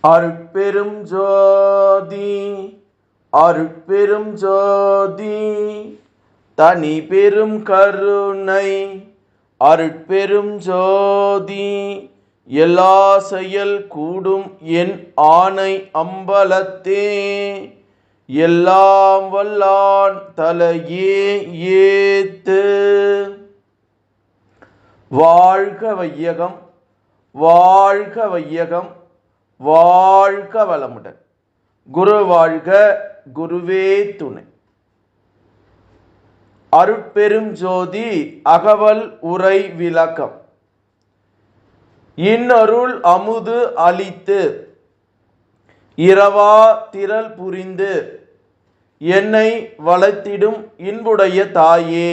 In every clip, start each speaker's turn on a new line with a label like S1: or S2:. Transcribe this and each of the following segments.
S1: அருட்பெரும் ஜோதி அருட்பெரும் ஜோதி தனி பெரும் கருணை அருட்பெரும் ஜோதி எல்லா செயல் கூடும் என் ஆணை அம்பலத்தே. எல்லாம் வல்லான் தலையே ஏத்து. வாழ்க வையகம் வாழ்க வையகம் வாழ்க வளமுடன். குரு வாழ்க குருவே துணை. அருட்பெரும் ஜோதி அகவல் உரை விளக்கம். இன்னருள் அமுது அளித்து இரவா திரள் புரிந்து என்னை வளர்த்திடும் இன்புடைய தாயே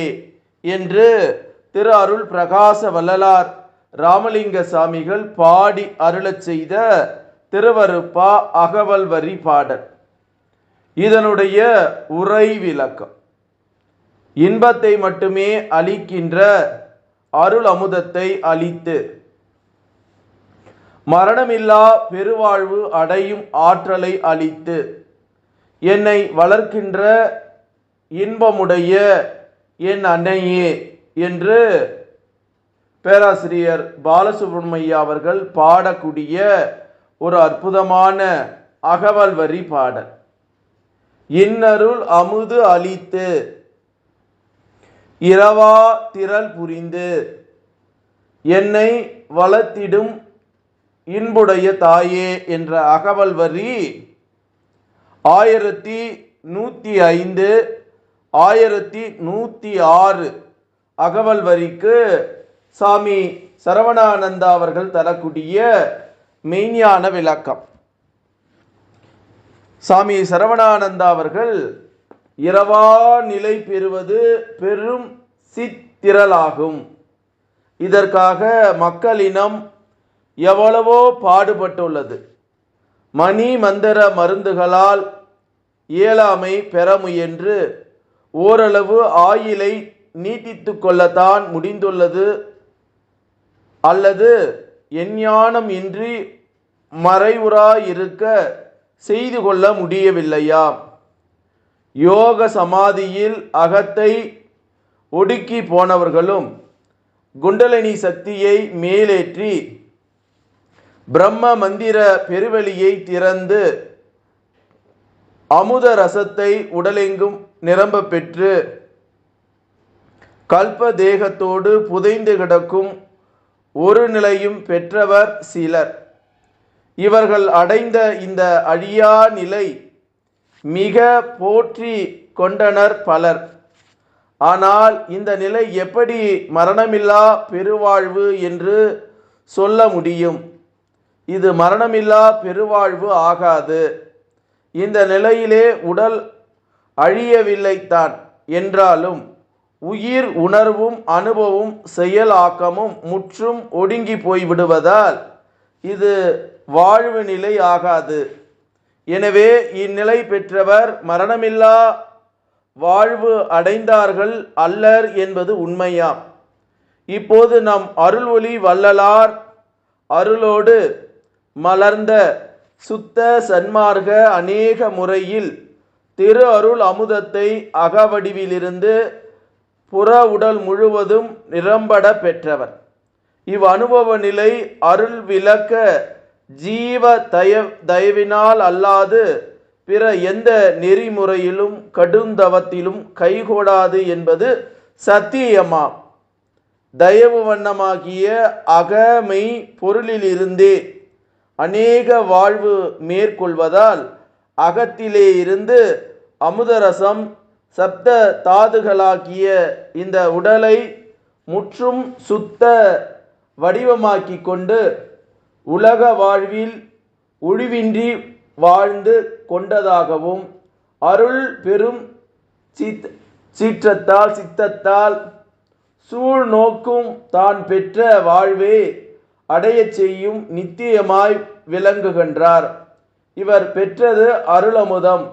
S1: என்று திரு அருள் பிரகாச வள்ளலார் ராமலிங்க சாமிகள் பாடி அருளச் செய்த திருவருப்பா அகவல் வரி பாடல். இதனுடைய உரை விளக்கம். இன்பத்தை மட்டுமே அளிக்கின்ற அருள் அமுதத்தை அளித்து. மரணமில்லா பெருவாழ்வு அடையும் ஆற்றலை அளித்து. என்னை வளர்க்கின்ற இன்பமுடைய என் அன்னையே என்று பேராசிரியர் பாலசுப்ரமணியா அவர்கள் பாடக்கூடிய ஒரு அற்புதமான அகவல் வரி பாடல். இன்னருள் அமுது அளித்து இரவா திரள் புரிந்து என்னை வளர்த்திடும் இன்புடைய தாயே என்ற அகவல் வரி ஆயிரத்தி நூற்றி ஐந்து ஆயிரத்தி நூற்றி ஆறு அகவல் வரிக்கு சாமி சரவணானந்தா அவர்கள் தரக்கூடிய மெய்ஞான விளக்கம். சாமி சரவணானந்தா அவர்கள் இரவா நிலை பெறுவது பெரும் சித்திரலாகும் இதற்காக மக்களினம் எவ்வளவோ பாடுபட்டுள்ளது. மணி மந்திர மருந்துகளால் இயலாமை பெற முயன்று ஓரளவு ஆயிலை நீட்டித்து கொள்ளத்தான் முடிந்துள்ளது அல்லது எஞ்ஞானம் இன்றி மறைவுறாயிருக்க செய்து கொள்ள முடியவில்லையாம் யோக சமாதியில் அகத்தை ஒடுக்கி போனவர்களும் குண்டலினி சக்தியை மேலேற்றி பிரம்ம மந்திர பெருவெளியை திறந்து அமுத ரசத்தை உடலெங்கும் நிரம்ப பெற்று கல்ப தேகத்தோடு புதைந்து கிடக்கும் ஒரு நிலையும் பெற்றவர் சிலர். இவர்கள் அடைந்த இந்த அழியா நிலை மிக போற்றி கொண்டனர் பலர். ஆனால் இந்த நிலை எப்படி மரணமில்லா பெருவாழ்வு என்று சொல்ல முடியும்? இது மரணமில்லா பெருவாழ்வு ஆகாது. இந்த நிலையிலே உடல் அழியவில்லைத்தான் என்றாலும் உயிர் உணர்வும் அனுபவம் செயலாக்கமும் முற்றும் ஒடுங்கி போய்விடுவதால் இது வாழ்வு நிலை ஆகாது. எனவே இந்நிலை பெற்றவர் மரணமில்லா வாழ்வு அடைந்தார்கள் அல்லர் என்பது உண்மையாம். இப்போது நம் அருள் ஒளி வள்ளலார் அருளோடு மலர்ந்த சுத்த சன்மார்க அநேக முறையில் திரு அருள் அமுதத்தை அகவடிவிலிருந்து புற உடல் முழுவதும் நிரம்பட பெற்றவர். இவ் அனுபவ நிலை அருள் விளக்க ஜீவ தய தயவினால் அல்லாது பிற எந்த நெறிமுறையிலும் கடுந்தவத்திலும் கைகூடாது என்பது சத்தியமாம் தயவு வண்ணமாகிய அகமை பொருளிலிருந்தே அநேக வாழ்வு மேற்கொள்வதால் அகத்திலே இருந்து அமுதரசம் சப்த தாதுகளாகிய இந்த உடலை முற்றும் சுத்த வடிவமாக்கி கொண்டு உலக வாழ்வில் ஒழிவின்றி வாழ்ந்து கொண்டதாகவும் அருள் பெரும் சித் சீற்றத்தால் சித்தத்தால் சூழ் நோக்கும் தான் பெற்ற வாழ்வே அடையச் செய்யும் நித்தியமாய் விளங்குகின்றார். இவர் பெற்றது அருளமுதம்.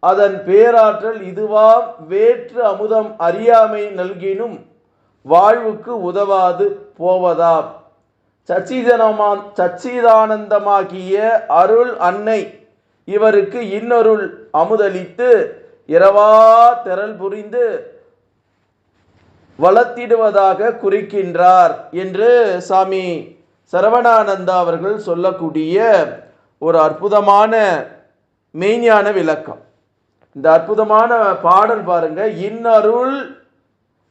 S1: அதன் பேராற்றல் இதுவாம் வேற்று அமுதம் அறியாமை நல்கினும் வாழ்வுக்கு உதவாது போவதாம். சச்சிதனமா சச்சிதானந்தமாகிய அருள் அன்னை இவருக்கு இன்னொருள் அமுதளித்து இரவா திரள் புரிந்து வளர்த்திடுவதாக குறிக்கின்றார் என்று சாமி சரவணானந்தா அவர்கள் சொல்லக்கூடிய ஒரு அற்புதமான மெய்ஞான விளக்கம். இந்த அற்புதமான பாடல் பாருங்க. இன்னருள்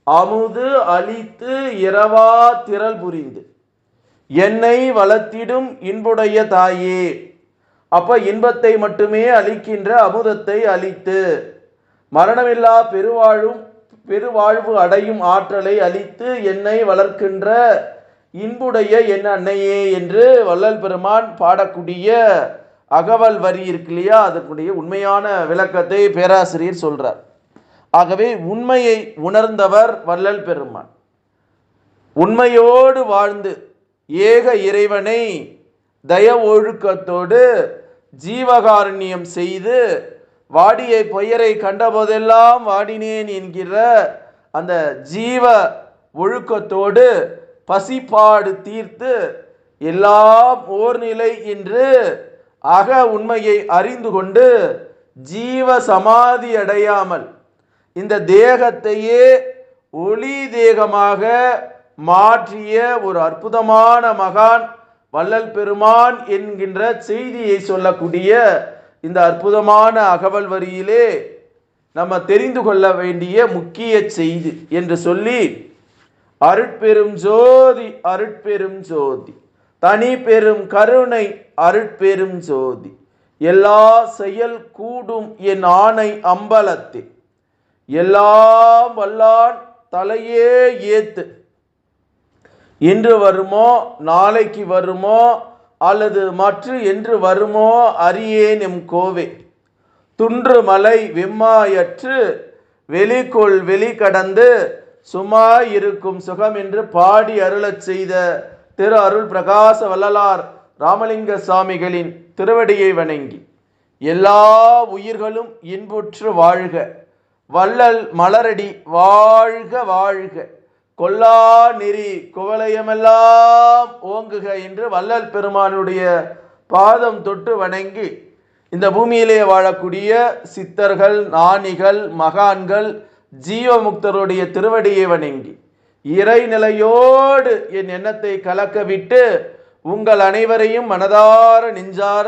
S1: அமுது அளித்து இரவா திரள் புரிந்து. என்னை வளர்த்திடும் இன்புடைய தாயே. அப்ப இன்பத்தை மட்டுமே அளிக்கின்ற அமுதத்தை அளித்து மரணமில்லா பெருவாழும் பெருவாழ்வு அடையும் ஆற்றலை அளித்து என்னை வளர்க்கின்ற இன்புடைய என் அன்னையே என்று வள்ளல் பெருமான் பாடக்கூடிய அகவல் வரி இருக்கு இல்லையா? அதற்குடைய உண்மையான விளக்கத்தை பேராசிரியர் சொல்றார். ஆகவே உண்மையை உணர்ந்தவர் வள்ளல் பெருமான். உண்மையோடு வாழ்ந்து ஏக இறைவனை தய ஒழுக்கத்தோடு ஜீவகாருண்யம் செய்து வாடிய பொயரை கண்டபோதெல்லாம் வாடினேன் என்கிற அந்த ஜீவ ஒழுக்கத்தோடு பசிப்பாடு தீர்த்து எல்லாம் ஓர்நிலை என்று அக உண்மையை அறிந்து கொண்டு ஜீவ சமாதி அடையாமல் இந்த தேகத்தையே ஒளி தேகமாக மாற்றிய ஒரு அற்புதமான மகான் வள்ளல் பெருமான் என்கின்ற செய்தியை சொல்லக்கூடிய இந்த அற்புதமான அகவல் வரியிலே நம்ம தெரிந்து கொள்ள வேண்டிய முக்கிய செய்தி என்று சொல்லி அருட்பெரும் ஜோதி அருட்பெரும் ஜோதி தனி பெரும் கருணை அருட்பெரும் ஜோதி எல்லா செயல் கூடும் என் ஆணை அம்பலத்தில் எல்லாம் வல்லான் தலையே ஏத்து இன்று வருமோ நாளைக்கு வருமோ அல்லது மற்ற என்று வருமோ அறியேன் எம் கோவே. துன்று மலை வெம்மாயற்று வெளிக்குள் வெளி கடந்து சும்மா இருக்கும் சுகம் என்று பாடி அருளச் செய்த திரு அருள் பிரகாச வள்ளலார் ராமலிங்க சுவாமிகளின் திருவடியை வணங்கி எல்லா உயிர்களும் இன்புற்று வாழ்க. வள்ளல் மலரடி வாழ்க வாழ்க. கொல்லா நெறி குவலயமெல்லாம் ஓங்குக என்று வள்ளல் பெருமானுடைய பாதம் தொட்டு வணங்கி இந்த பூமியிலே வாழக்கூடிய சித்தர்கள் நாணிகள் மகான்கள் ஜீவமுக்தருடைய திருவடியை வணங்கி இறைநிலையோடு என் எண்ணத்தை கலக்க விட்டு உங்கள் அனைவரையும் மனதார நெஞ்சார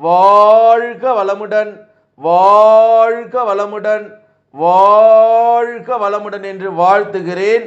S1: வாழ்க வளமுடன் வாழ்க வளமுடன் வாழ்க வளமுடன் என்று வாழ்த்துகிறேன்.